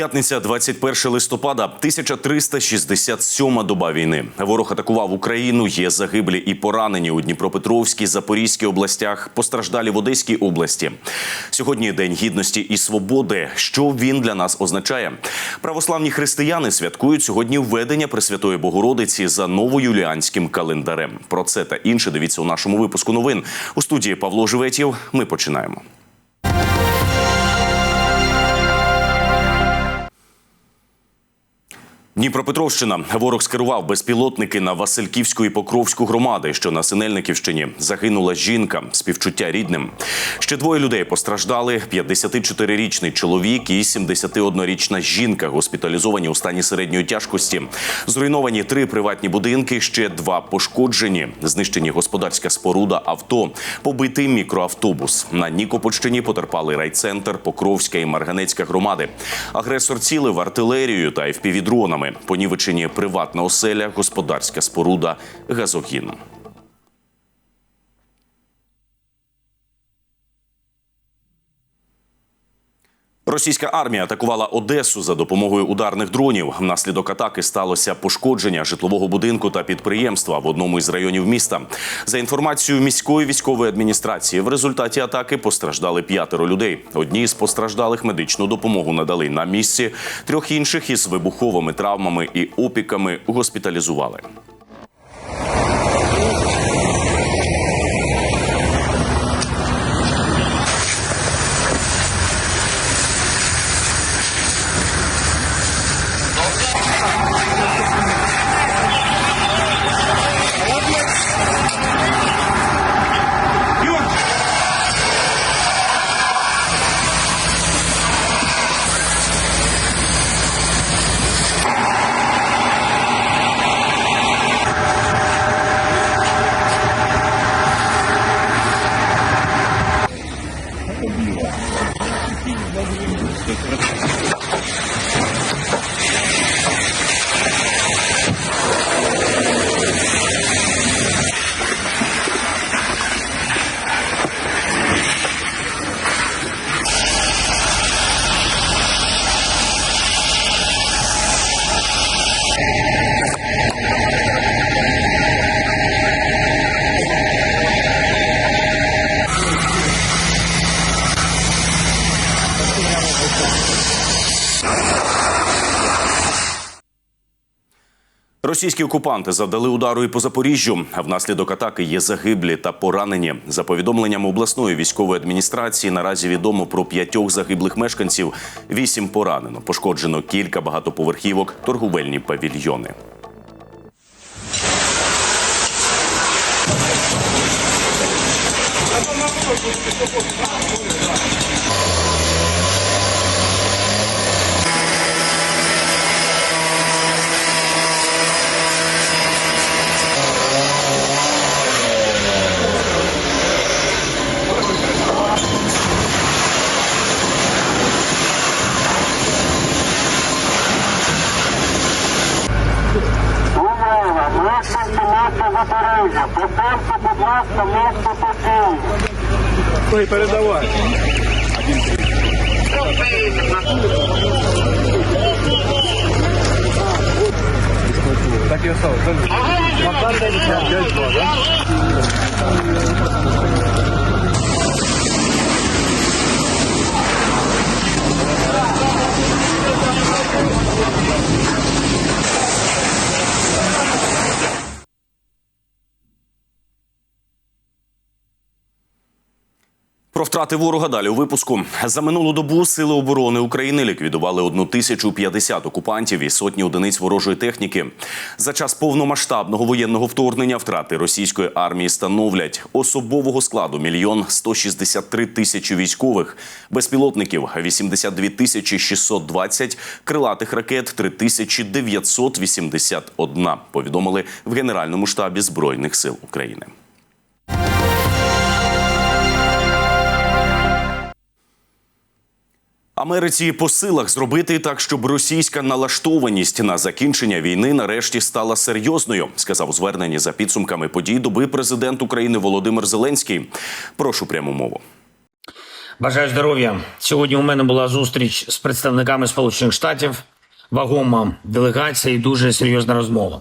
П'ятниця, 21 листопада, 1367 доба війни. Ворог атакував Україну. Є загиблі і поранені у Дніпропетровській, Запорізькій областях, постраждалі в Одеській області. Сьогодні день гідності і свободи. Що він для нас означає? Православні християни святкують сьогодні введення Пресвятої Богородиці за новоюліанським календарем. Про це та інше дивіться у нашому випуску новин у студії Павло Живетів. Ми починаємо. Дніпропетровщина ворог скерував безпілотники на Васильківську і Покровську громади, що на Синельниківщині загинула жінка, співчуття рідним. Ще двоє людей постраждали: 54-річний чоловік і 71-річна жінка, госпіталізовані у стані середньої тяжкості. Зруйновані три приватні будинки, ще два пошкоджені. Знищені господарська споруда, авто, побитий мікроавтобус. На Нікопольщині потерпали райцентр, Покровська і Марганецька громади. Агресор цілив артилерією та Понівечені приватна оселя, господарська споруда, газогін. Російська армія атакувала Одесу за допомогою ударних дронів. Внаслідок атаки сталося пошкодження житлового будинку та підприємства в одному із районів міста. За інформацією міської військової адміністрації, в результаті атаки постраждали п'ятеро людей. Одні з постраждалих медичну допомогу надали на місці. Трьох інших із вибуховими травмами і опіками госпіталізували. Російські окупанти завдали удару і по Запоріжжю. Внаслідок атаки є загиблі та поранені. За повідомленням обласної військової адміністрації, наразі відомо про п'ятьох загиблих мешканців. Вісім поранено. Пошкоджено кілька багатоповерхівок, торговельні павільйони. Увага! Запоріжжя, поперте, будь ласка, місто Покій. Ой, передавай. Так і осталось. Макар десь 5-2, да? Про втрати ворога далі у випуску за минулу добу сили оборони України ліквідували 1050 окупантів і сотні одиниць ворожої техніки. За час повномасштабного воєнного вторгнення втрати російської армії становлять особового складу мільйон 163 тисячі військових, безпілотників 82 тисячі 620, крилатих ракет 3981, Повідомили в Генеральному штабі збройних сил України. Америці по силах зробити так, щоб російська налаштованість на закінчення війни нарешті стала серйозною, сказав зверненні за підсумками подій доби президент України Володимир Зеленський. Прошу пряму мову. Бажаю здоров'я. Сьогодні у мене була зустріч з представниками Сполучених Штатів, вагома делегація і дуже серйозна розмова.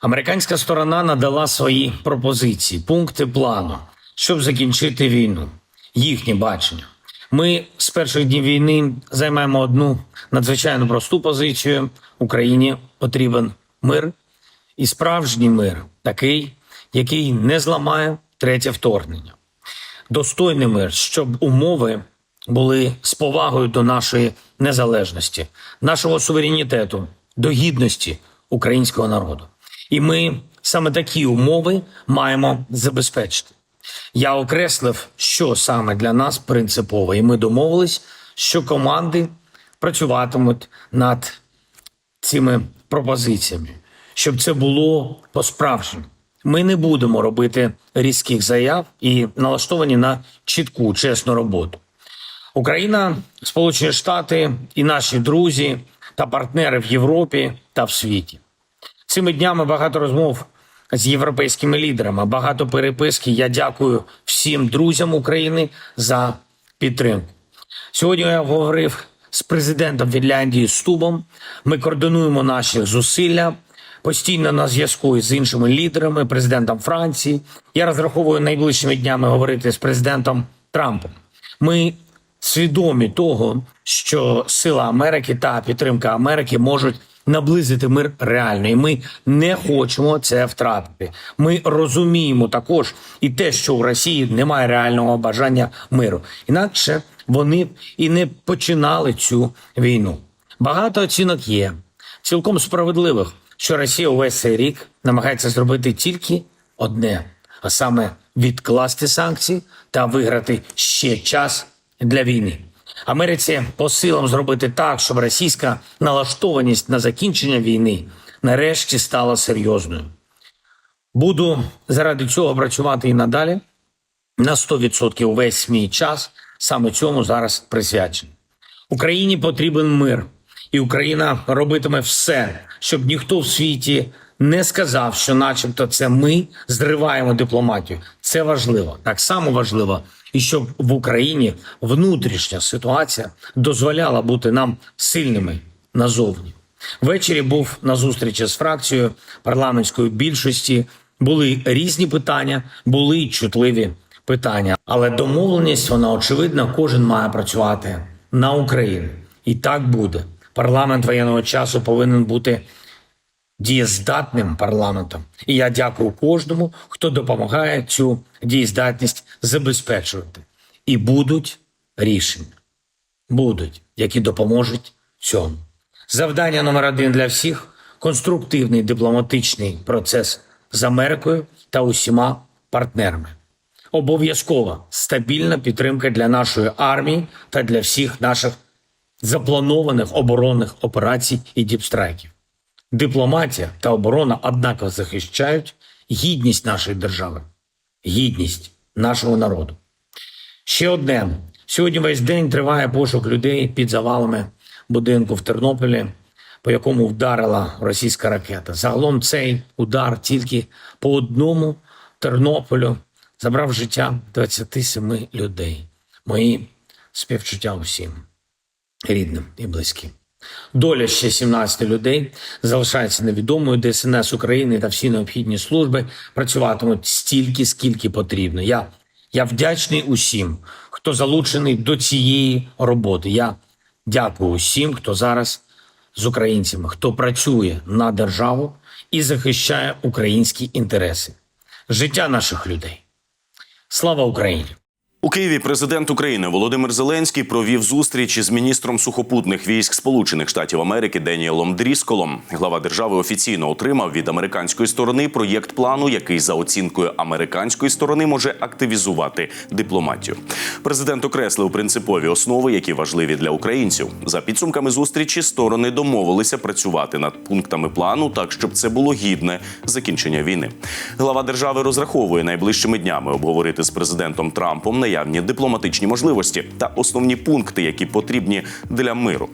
Американська сторона надала свої пропозиції, пункти плану, щоб закінчити війну. Їхнє бачення. Ми з перших днів війни займаємо одну надзвичайно просту позицію. Україні потрібен мир і справжній мир, такий, який не зламає третє вторгнення достойний мир, щоб умови були з повагою до нашої незалежності, нашого суверенітету, до гідності українського народу. І ми саме такі умови маємо забезпечити. Я окреслив, що саме для нас принципово, і ми домовились, що команди працюватимуть над цими пропозиціями, щоб це було по-справжньому. Ми не будемо робити різких заяв і налаштовані на чітку, чесну роботу. Україна, Сполучені Штати і наші друзі та партнери в Європі та в світі. Цими днями багато розмов з європейськими лідерами, багато переписки. Я дякую всім друзям України за підтримку. Сьогодні я говорив з президентом Фінляндії Стубом. Ми координуємо наші зусилля постійно на зв'язку з іншими лідерами, президентом Франції. Я розраховую найближчими днями говорити з президентом Трампом. Ми свідомі того, що сила Америки та підтримка Америки можуть наблизити мир реально, і ми не хочемо це втратити. Ми розуміємо також і те, що у Росії немає реального бажання миру. Інакше вони і не починали цю війну. Багато оцінок є, цілком справедливих, що Росія увесь цей рік намагається зробити тільки одне, а саме відкласти санкції та виграти ще час для війни. Америці по силам зробити так, щоб російська налаштованість на закінчення війни нарешті стала серйозною. Буду заради цього працювати і надалі на 100% увесь мій час саме цьому зараз присвячений. Україні потрібен мир, і Україна робитиме все, щоб ніхто в світі не сказав, що, начебто, це ми зриваємо дипломатію. Це важливо. Так само важливо, і щоб в Україні внутрішня ситуація дозволяла бути нам сильними назовні. Ввечері був на зустрічі з фракцією парламентської більшості. Були різні питання, були чутливі питання. Але домовленість, вона очевидна, кожен має працювати на Україну. І так буде. Парламент воєнного часу повинен бути дієздатним парламентом. І я дякую кожному, хто допомагає цю дієздатність забезпечувати. І будуть рішення, будуть, які допоможуть цьому. Завдання номер один для всіх конструктивний дипломатичний процес з Америкою та усіма партнерами. Обов'язкова стабільна підтримка для нашої армії та для всіх наших запланованих оборонних операцій і діпстрайків. Дипломатія та оборона однаково захищають гідність нашої держави, гідність нашого народу. Ще одне. Сьогодні весь день триває пошук людей під завалами будинку в Тернополі, по якому вдарила російська ракета. Загалом цей удар тільки по одному Тернополю забрав життя 27 людей. Мої співчуття усім рідним і близьким. Доля ще 17 людей залишається невідомою. ДСНС України та всі необхідні служби працюватимуть стільки, скільки потрібно. Я, я вдячний усім, хто залучений до цієї роботи. Я дякую усім, хто зараз з українцями, хто працює на державу і захищає українські інтереси, життя наших людей. Слава Україні! У Києві президент України Володимир Зеленський провів зустріч із міністром сухопутних військ Сполучених Штатів Америки Деніелом Дрісколом. Глава держави офіційно отримав від американської сторони проєкт плану, який за оцінкою американської сторони може активізувати дипломатію. Президент окреслив принципові основи, які важливі для українців. За підсумками зустрічі сторони домовилися працювати над пунктами плану, так щоб це було гідне закінчення війни. Глава держави розраховує найближчими днями обговорити з президентом Трампом наявні дипломатичні можливості та основні пункти, які потрібні для миру.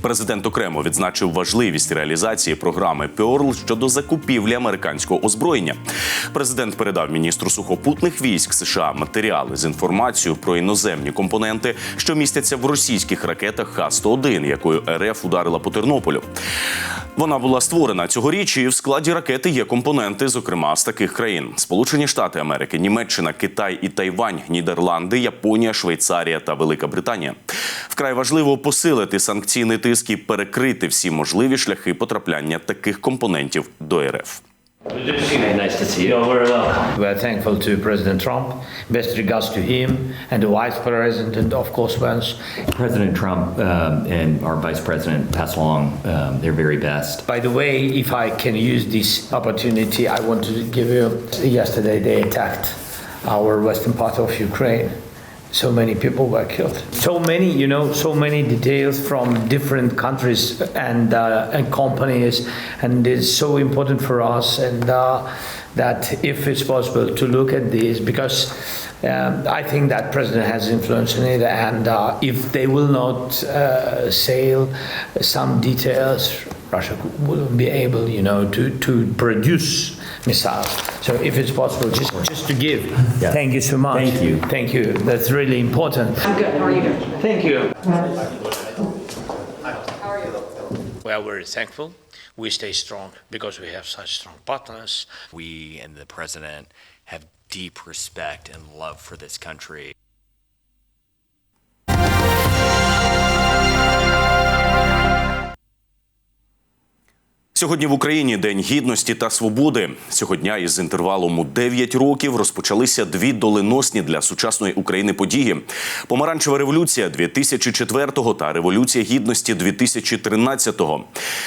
Президент окремо відзначив важливість реалізації програми Пеорл щодо закупівлі американського озброєння. Президент передав міністру сухопутних військ США матеріали з інформацією про іноземні компоненти, що містяться в російських ракетах Х-101, якою РФ ударила по Тернополю. Вона була створена цьогоріч, і в складі ракети є компоненти, зокрема з таких країн: Сполучені Штати Америки, Німеччина, Китай і Тайвань, Нідерланди, Японія, Швейцарія та Велика Британія. Вкрай важливо посилити санкційний тиск і перекрити всі можливі шляхи потрапляння таких компонентів до РФ. Nice to see you. You're very welcome. We are thankful to President Trump. Best regards to him and the Vice President, and of course, Vance. President Trump um, and our Vice President pass along um, their very best. By the way, if I can use this opportunity, I want to give you. Yesterday, they attacked our western part of Ukraine. So many people were killed. So many, you know, so many details from different countries and uh, and companies, and it's so important for us. And uh, that if it's possible to look at these because um, I think that president has influence in it, and uh, if they will not uh, sell some details, Russia wouldn't be able, you know, to, to produce missiles. So if it's possible, just just to give. Yeah. Thank you so much. Thank you. Thank you. That's really important. I'm good. How are you? Thank you. Well, We are thankful. We stay strong because we have such strong partners. We and the president have deep respect and love for this country. Сьогодні в Україні День гідності та свободи. Цього дня із інтервалом у 9 років розпочалися дві доленосні для сучасної України події: Помаранчева революція 2004-го та Революція гідності 2013-го.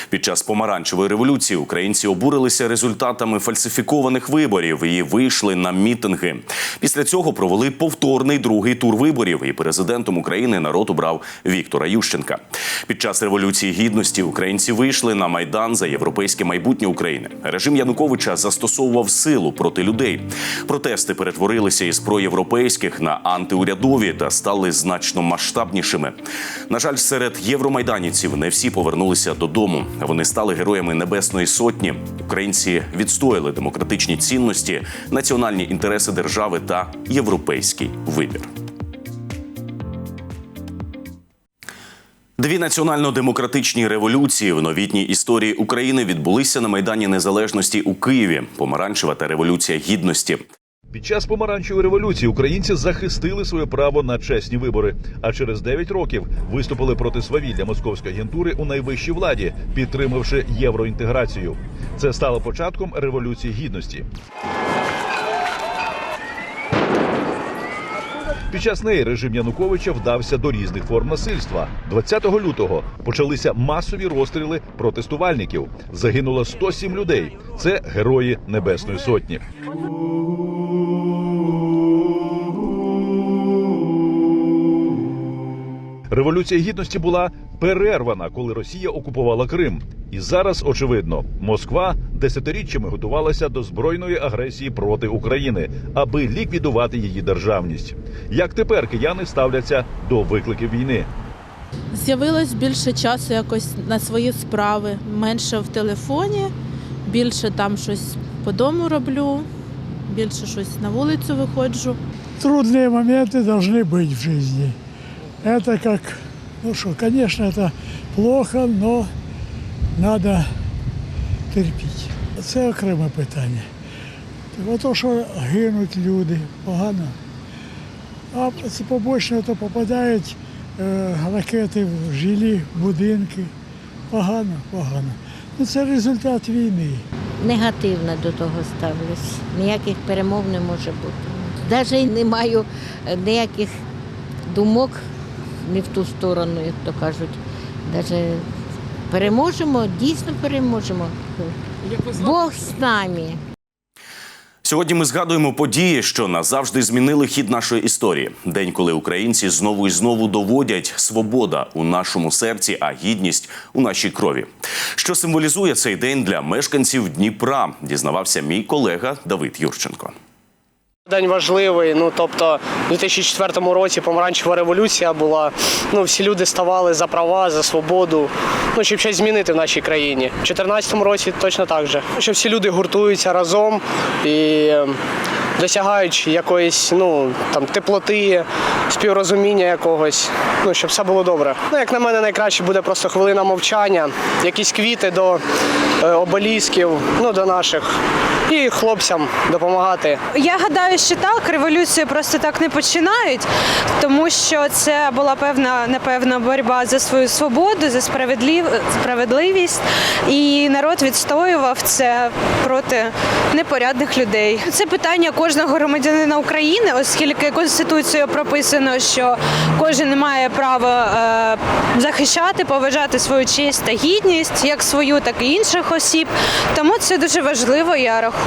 Під час помаранчевої революції українці обурилися результатами фальсифікованих виборів і вийшли на мітинги. Після цього провели повторний другий тур виборів, і президентом України народ обрав Віктора Ющенка. Під час революції гідності українці вийшли на майдан за європейське майбутнє України. Режим Януковича застосовував силу проти людей. Протести перетворилися із проєвропейських на антиурядові та стали значно масштабнішими. На жаль, серед євромайданівців не всі повернулися додому. Вони стали героями Небесної Сотні. Українці відстояли демократичні цінності, національні інтереси держави та європейський вибір. Дві національно-демократичні революції в новітній історії України відбулися на майдані Незалежності у Києві. Помаранчева та революція гідності. Під час помаранчевої революції українці захистили своє право на чесні вибори. А через 9 років виступили проти свавілля московської агентури у найвищій владі, підтримавши євроінтеграцію. Це стало початком революції гідності. Під час неї режим Януковича вдався до різних форм насильства. 20 лютого почалися масові розстріли протестувальників. Загинуло 107 людей. Це герої Небесної Сотні. Революція гідності була перервана, коли Росія окупувала Крим. І зараз, очевидно, Москва десятиріччями готувалася до збройної агресії проти України, аби ліквідувати її державність. Як тепер кияни ставляться до викликів війни? З'явилось більше часу якось на свої справи, менше в телефоні, більше там щось по дому роблю, більше щось на вулицю виходжу. трудные моменты должны быть в жизни. Это как, ну что, конечно, это плохо, но надо терпіти. Це окреме питання. Бо то, що гинуть люди, погано. А побочно, то попадають е, ракети в жилі, будинки. Погано, погано. Ну, це результат війни. негативно до того ставлюсь. Ніяких перемог не може бути. Навіть не маю е, ніяких думок не в ту сторону, як то кажуть. Навіть переможемо, дійсно переможемо. Бог з нами. Сьогодні ми згадуємо події, що назавжди змінили хід нашої історії. День, коли українці знову і знову доводять свобода у нашому серці, а гідність у нашій крові. Що символізує цей день для мешканців Дніпра, дізнавався мій колега Давид Юрченко. День важливий. Ну тобто, у 2004 році помаранчева революція була. Ну всі люди ставали за права, за свободу. Ну щоб щось змінити в нашій країні. У 2014 році точно так же. Що всі люди гуртуються разом і е, досягають якоїсь ну там теплоти, співрозуміння якогось. Ну щоб все було добре. Ну як на мене, найкраще буде просто хвилина мовчання, якісь квіти до е, обелісків, ну до наших, і хлопцям допомагати. Я гадаю, що так, революцію просто так не починають, тому що це була певна, напевно, боротьба за свою свободу, за справедливість, і народ відстоював це проти непорядних людей. Це питання кожного громадянина України, оскільки конституцією прописано, що кожен має право е, захищати, поважати свою честь та гідність, як свою, так і інших осіб. Тому це дуже важливо, я рахую.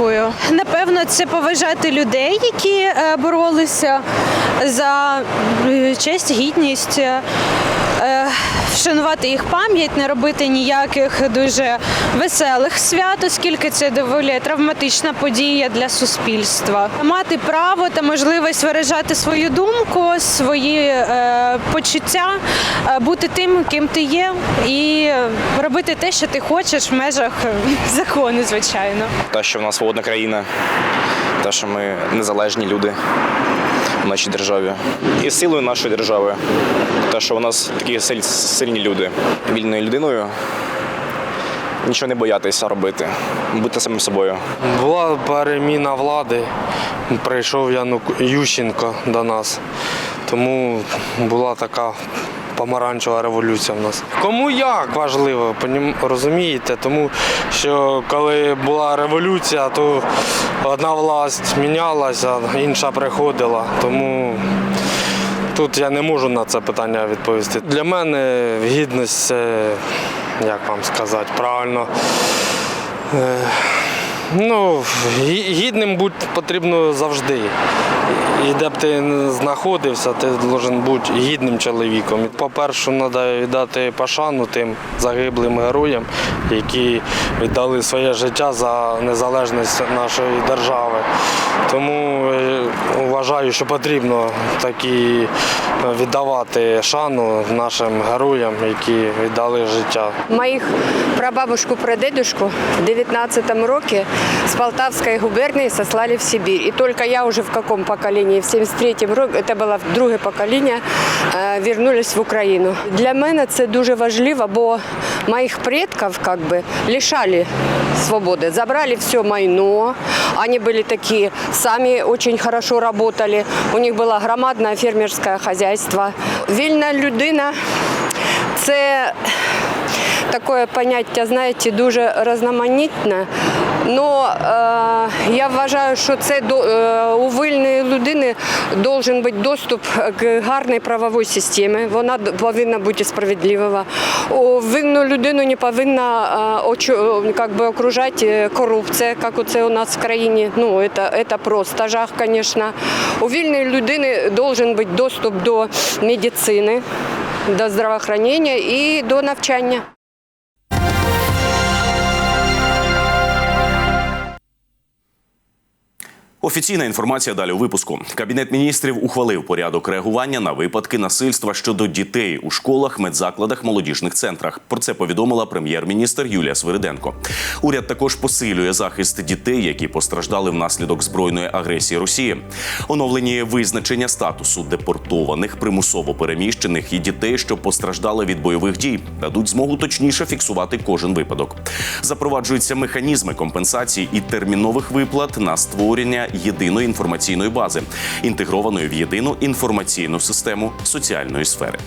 Напевно, це поважати людей, які е, боролися за е, честь, гідність. Е, Вшанувати їх пам'ять, не робити ніяких дуже веселих свят, оскільки це доволі травматична подія для суспільства. Мати право та можливість виражати свою думку, свої е, почуття, е, бути тим, ким ти є, і робити те, що ти хочеш в межах закону, звичайно. Те, що в нас свободна країна, те, що ми незалежні люди в нашій державі. І силою нашої держави, те, що у нас такі сильні люди. Вільною людиною нічого не боятися робити, бути самим собою. Була переміна влади, прийшов Янук Ющенко до нас, тому була така помаранчева революція в нас. Кому як важливо, розумієте? Тому що коли була революція, то одна власть мінялася, інша приходила. Тому тут я не можу на це питання відповісти. Для мене гідність це, як вам сказати, правильно. Ну, гідним бути потрібно завжди. І де б ти знаходився, ти повинен бути гідним чоловіком. По-перше, треба віддати пошану тим загиблим героям, які віддали своє життя за незалежність нашої держави. Тому е, вважаю, що потрібно такі е, віддавати шану нашим героям, які віддали життя. Моих прабабушку, прадедушку в 19 роке с Полтавской губернии сослали в Сибирь. И только я уже в каком поколении, в 73-м році, это было друге покоління, е, вернулись в Україну. Для мене це дуже важливо, бо моїх предків как бы лишали свободы, забрали все майно. Они были такие, сами очень хорошо работали. У них было громадное фермерское хозяйство. Вільна людина це таке поняття, знаєте, дуже різноманітне. Но е, я вважаю, що це до е, у вільної людини должен бути доступ к гарній правовій системі. Вона повинна бути справедлива. У вільну людину не повинна е, очу, как би, окружати корупція, як це у нас в країні. Ну, це, це просто жах, звісно. У вільної людини должен бути доступ до медицини, до здравоохранення і до навчання. Офіційна інформація далі у випуску. Кабінет міністрів ухвалив порядок реагування на випадки насильства щодо дітей у школах, медзакладах, молодіжних центрах. Про це повідомила прем'єр-міністр Юлія Свириденко. Уряд також посилює захист дітей, які постраждали внаслідок збройної агресії Росії. Оновлені визначення статусу депортованих, примусово переміщених і дітей, що постраждали від бойових дій, дадуть змогу точніше фіксувати кожен випадок. Запроваджуються механізми компенсації і термінових виплат на створення єдиної інформаційної бази, інтегрованої в єдину інформаційну систему соціальної сфери.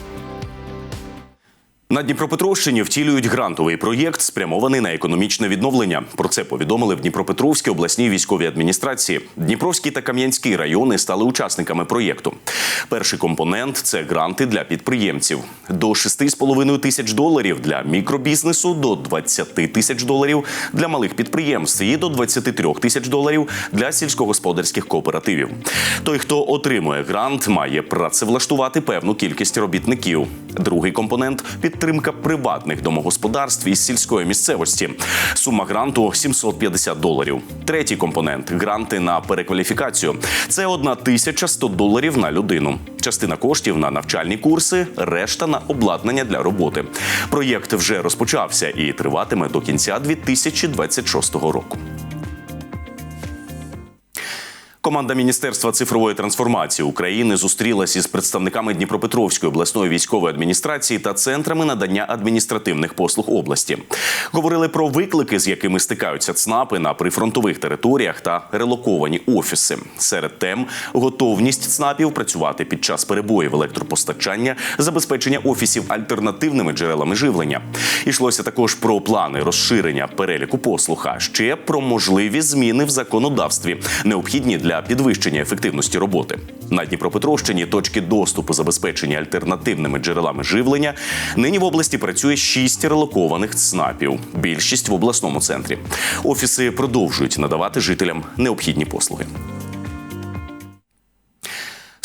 На Дніпропетровщині втілюють грантовий проєкт, спрямований на економічне відновлення. Про це повідомили в Дніпропетровській обласній військовій адміністрації. Дніпровський та Кам'янський райони стали учасниками проєкту. Перший компонент це гранти для підприємців до 6,5 тисяч доларів для мікробізнесу, до 20 тисяч доларів для малих підприємств і до 23 тисяч доларів для сільськогосподарських кооперативів. Той, хто отримує грант, має працевлаштувати певну кількість робітників. Другий компонент підтримка підтримка приватних домогосподарств із сільської місцевості. Сума гранту 750 доларів. Третій компонент гранти на перекваліфікацію. Це 1100 доларів на людину. Частина коштів на навчальні курси, решта на обладнання для роботи. Проєкт вже розпочався і триватиме до кінця 2026 року. Команда Міністерства цифрової трансформації України зустрілась із представниками Дніпропетровської обласної військової адміністрації та центрами надання адміністративних послуг області. Говорили про виклики, з якими стикаються ЦНАПи на прифронтових територіях та релоковані офіси. Серед тем готовність ЦНАПів працювати під час перебоїв електропостачання, забезпечення офісів альтернативними джерелами живлення. Ішлося також про плани розширення переліку послуг, а ще про можливі зміни в законодавстві, необхідні для підвищення ефективності роботи. На Дніпропетровщині точки доступу забезпечені альтернативними джерелами живлення. Нині в області працює шість релокованих ЦНАПів. Більшість в обласному центрі. Офіси продовжують надавати жителям необхідні послуги.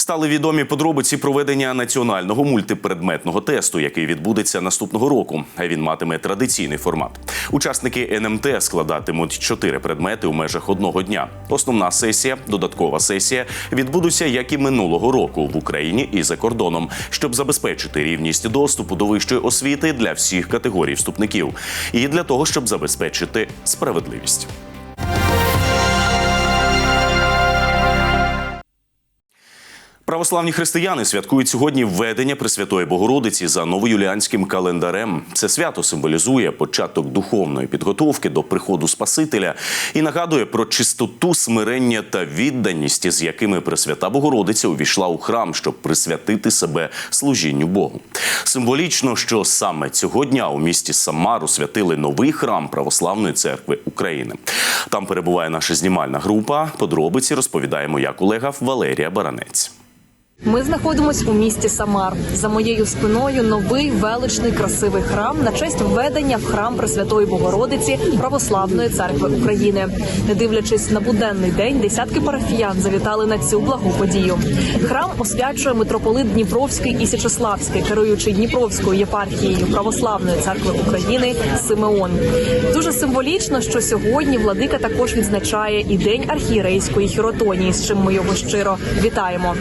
Стали відомі подробиці проведення національного мультипредметного тесту, який відбудеться наступного року. Він матиме традиційний формат. Учасники НМТ складатимуть чотири предмети у межах одного дня. Основна сесія, додаткова сесія відбудуться як і минулого року в Україні і за кордоном, щоб забезпечити рівність доступу до вищої освіти для всіх категорій вступників, і для того, щоб забезпечити справедливість. Православні християни святкують сьогодні введення Пресвятої Богородиці за новоюліанським календарем. Це свято символізує початок духовної підготовки до приходу Спасителя і нагадує про чистоту, смирення та відданість, з якими Пресвята Богородиця увійшла у храм, щоб присвятити себе служінню Богу. Символічно, що саме цього дня у місті Самару святили новий храм Православної церкви України. Там перебуває наша знімальна група. Подробиці розповідає моя колега Валерія Баранець. Ми знаходимося у місті Самар. За моєю спиною новий величний красивий храм на честь введення в храм Пресвятої Богородиці Православної церкви України. Не дивлячись на буденний день, десятки парафіян завітали на цю благу подію. Храм освячує митрополит Дніпровський і Січеславський, керуючий Дніпровською єпархією Православної церкви України Симеон. Дуже символічно, що сьогодні владика також відзначає і день архієрейської хіротонії, з чим ми його щиро вітаємо.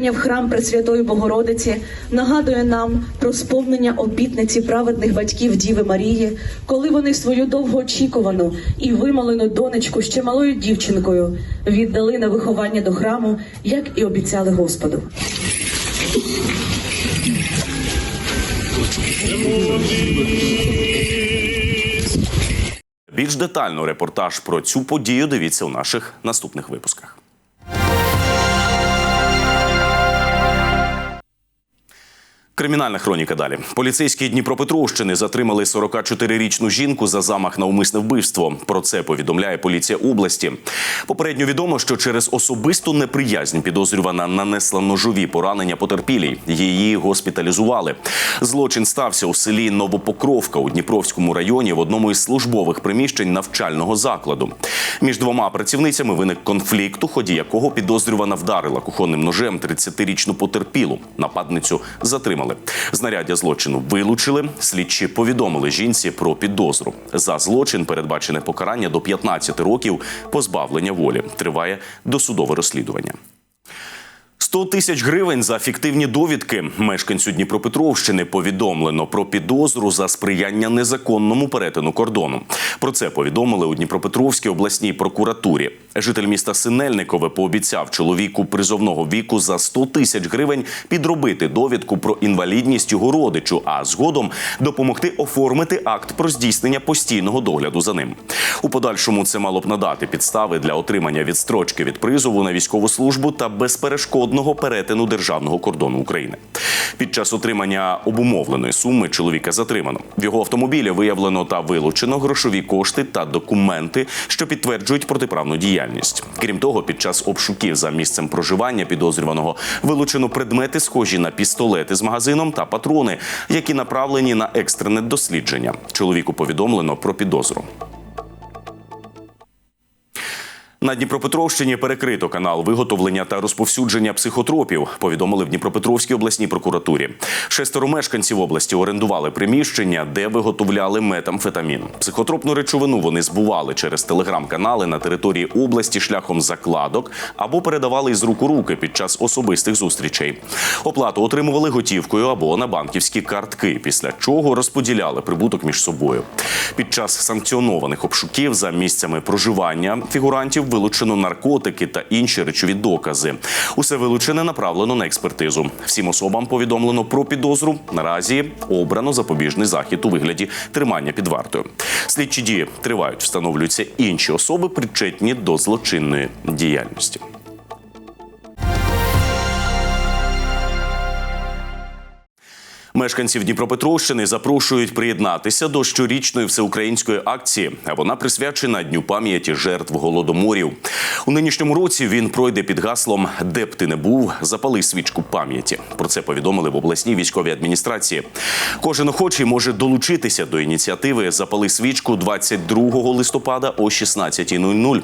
Введення в храм Пресвятої Богородиці нагадує нам про сповнення обітниці праведних батьків Діви Марії, коли вони свою довгоочікувану і вимолену донечку ще малою дівчинкою віддали на виховання до храму, як і обіцяли Господу. Більш детально репортаж про цю подію дивіться у наших наступних випусках. Кримінальна хроніка далі. Поліцейські Дніпропетровщини затримали 44-річну жінку за замах на умисне вбивство. Про це повідомляє поліція області. Попередньо відомо, що через особисту неприязнь підозрювана нанесла ножові поранення потерпілій. Її госпіталізували. Злочин стався у селі Новопокровка у Дніпровському районі в одному із службових приміщень навчального закладу. Між двома працівницями виник конфлікт, у ході якого підозрювана вдарила кухонним ножем 30-річну потерпілу. Нападницю затримали. Знаряддя злочину вилучили. Слідчі повідомили жінці про підозру. За злочин передбачене покарання до 15 років позбавлення волі. Триває досудове розслідування. 100 тисяч гривень за фіктивні довідки мешканцю Дніпропетровщини повідомлено про підозру за сприяння незаконному перетину кордону. Про це повідомили у Дніпропетровській обласній прокуратурі. Житель міста Синельникове пообіцяв чоловіку призовного віку за 100 тисяч гривень підробити довідку про інвалідність його родичу, а згодом допомогти оформити акт про здійснення постійного догляду за ним. У подальшому це мало б надати підстави для отримання відстрочки від призову на військову службу та безперешкодного перетину державного кордону України. Під час отримання обумовленої суми чоловіка затримано. В його автомобілі виявлено та вилучено грошові кошти та документи, що підтверджують протиправну діяльність. Крім того, під час обшуків за місцем проживання підозрюваного вилучено предмети, схожі на пістолети з магазином та патрони, які направлені на екстрене дослідження. Чоловіку повідомлено про підозру. На Дніпропетровщині перекрито канал виготовлення та розповсюдження психотропів. Повідомили в Дніпропетровській обласній прокуратурі. Шестеро мешканців області орендували приміщення, де виготовляли метамфетамін. Психотропну речовину вони збували через телеграм-канали на території області шляхом закладок або передавали із рук у руки під час особистих зустрічей. Оплату отримували готівкою або на банківські картки, після чого розподіляли прибуток між собою. Під час санкціонованих обшуків за місцями проживання фігурантів вилучено наркотики та інші речові докази. Усе вилучене направлено на експертизу. Всім особам повідомлено про підозру. Наразі обрано запобіжний захід у вигляді тримання під вартою. Слідчі дії тривають, встановлюються інші особи, причетні до злочинної діяльності. Мешканців Дніпропетровщини запрошують приєднатися до щорічної всеукраїнської акції. Вона присвячена Дню пам'яті жертв голодоморів. У нинішньому році він пройде під гаслом Де б ти не був, запали свічку пам'яті. Про це повідомили в обласній військовій адміністрації. Кожен охочий може долучитися до ініціативи Запали свічку 22 листопада о 16.00.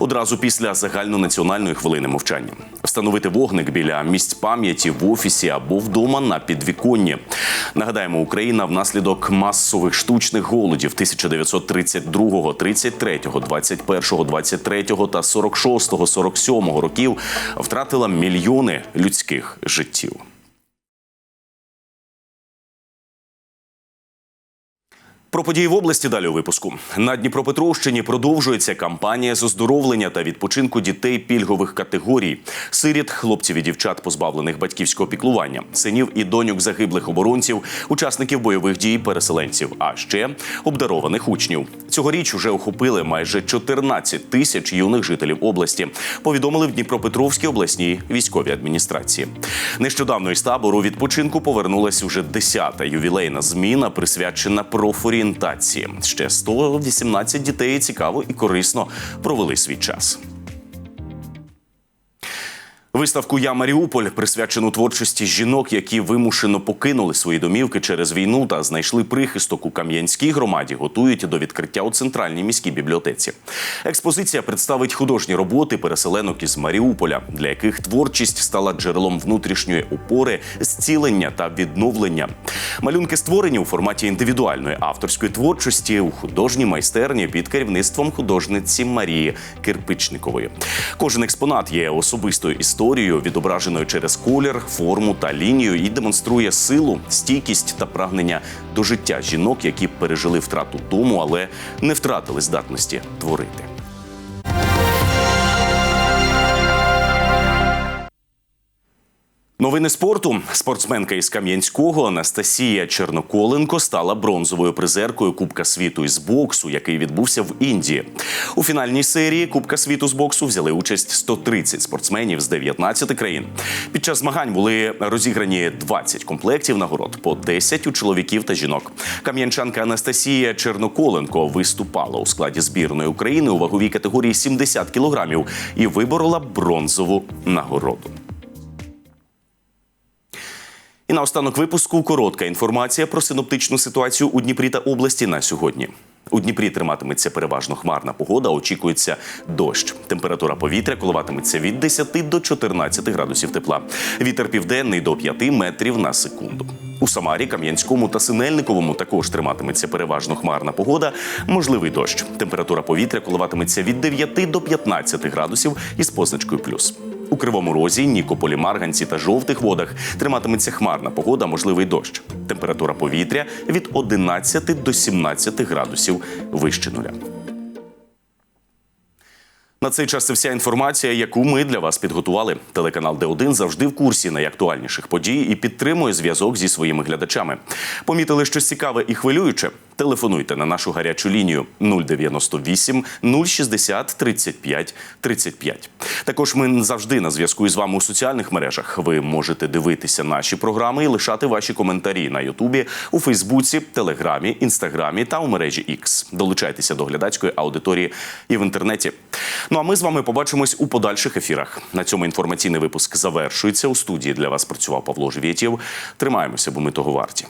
Одразу після загальнонаціональної хвилини мовчання. Встановити вогник біля місць пам'яті в офісі або вдома на підвіконні. Нагадаємо, Україна внаслідок масових штучних голодів 1932, 33, 21, 23 та 46, 47 років втратила мільйони людських життів. Про події в області далі у випуску на Дніпропетровщині продовжується кампанія з оздоровлення та відпочинку дітей пільгових категорій, сиріт, хлопців і дівчат, позбавлених батьківського піклування, синів і доньок загиблих оборонців, учасників бойових дій, переселенців, а ще обдарованих учнів. Цьогоріч уже охопили майже 14 тисяч юних жителів області. Повідомили в Дніпропетровській обласній військовій адміністрації. Нещодавно із табору відпочинку повернулась уже 10-та ювілейна зміна, присвячена профорієнтації. Ще 118 дітей цікаво і корисно провели свій час. Виставку Я Маріуполь присвячену творчості жінок, які вимушено покинули свої домівки через війну та знайшли прихисток у Кам'янській громаді, готують до відкриття у центральній міській бібліотеці. Експозиція представить художні роботи переселенок із Маріуполя, для яких творчість стала джерелом внутрішньої опори, зцілення та відновлення. Малюнки створені у форматі індивідуальної авторської творчості у художній майстерні під керівництвом художниці Марії Кирпичникової. Кожен експонат є особистою історією, відображеною через колір, форму та лінію, і демонструє силу, стійкість та прагнення до життя жінок, які пережили втрату дому, але не втратили здатності творити. Новини спорту. Спортсменка із Кам'янського Анастасія Черноколенко стала бронзовою призеркою Кубка світу із боксу, який відбувся в Індії. У фінальній серії Кубка світу з боксу взяли участь 130 спортсменів з 19 країн. Під час змагань були розіграні 20 комплектів нагород по 10 у чоловіків та жінок. Кам'янчанка Анастасія Черноколенко виступала у складі збірної України у ваговій категорії 70 кілограмів і виборола бронзову нагороду. І на останок випуску коротка інформація про синоптичну ситуацію у Дніпрі та області на сьогодні. У Дніпрі триматиметься переважно хмарна погода, очікується дощ. Температура повітря коливатиметься від 10 до 14 градусів тепла. Вітер південний до 5 метрів на секунду. У Самарі, Кам'янському та Синельниковому також триматиметься переважно хмарна погода, можливий дощ. Температура повітря коливатиметься від 9 до 15 градусів із позначкою плюс. У Кривому Розі, Нікополі, Марганці та жовтих водах триматиметься хмарна погода, можливий дощ. Температура повітря від 11 до 17 градусів вище нуля. На цей час це вся інформація, яку ми для вас підготували. Телеканал Д1 завжди в курсі найактуальніших подій і підтримує зв'язок зі своїми глядачами. Помітили щось цікаве і хвилююче? Телефонуйте на нашу гарячу лінію 098 060 35 35. Також ми завжди на зв'язку із вами у соціальних мережах. Ви можете дивитися наші програми і лишати ваші коментарі на Ютубі, у Фейсбуці, Телеграмі, Інстаграмі та у мережі X. Долучайтеся до глядацької аудиторії і в інтернеті. Ну а ми з вами побачимось у подальших ефірах. На цьому інформаційний випуск завершується. У студії для вас працював Павло Живєтєв. Тримаємося, бо ми того варті.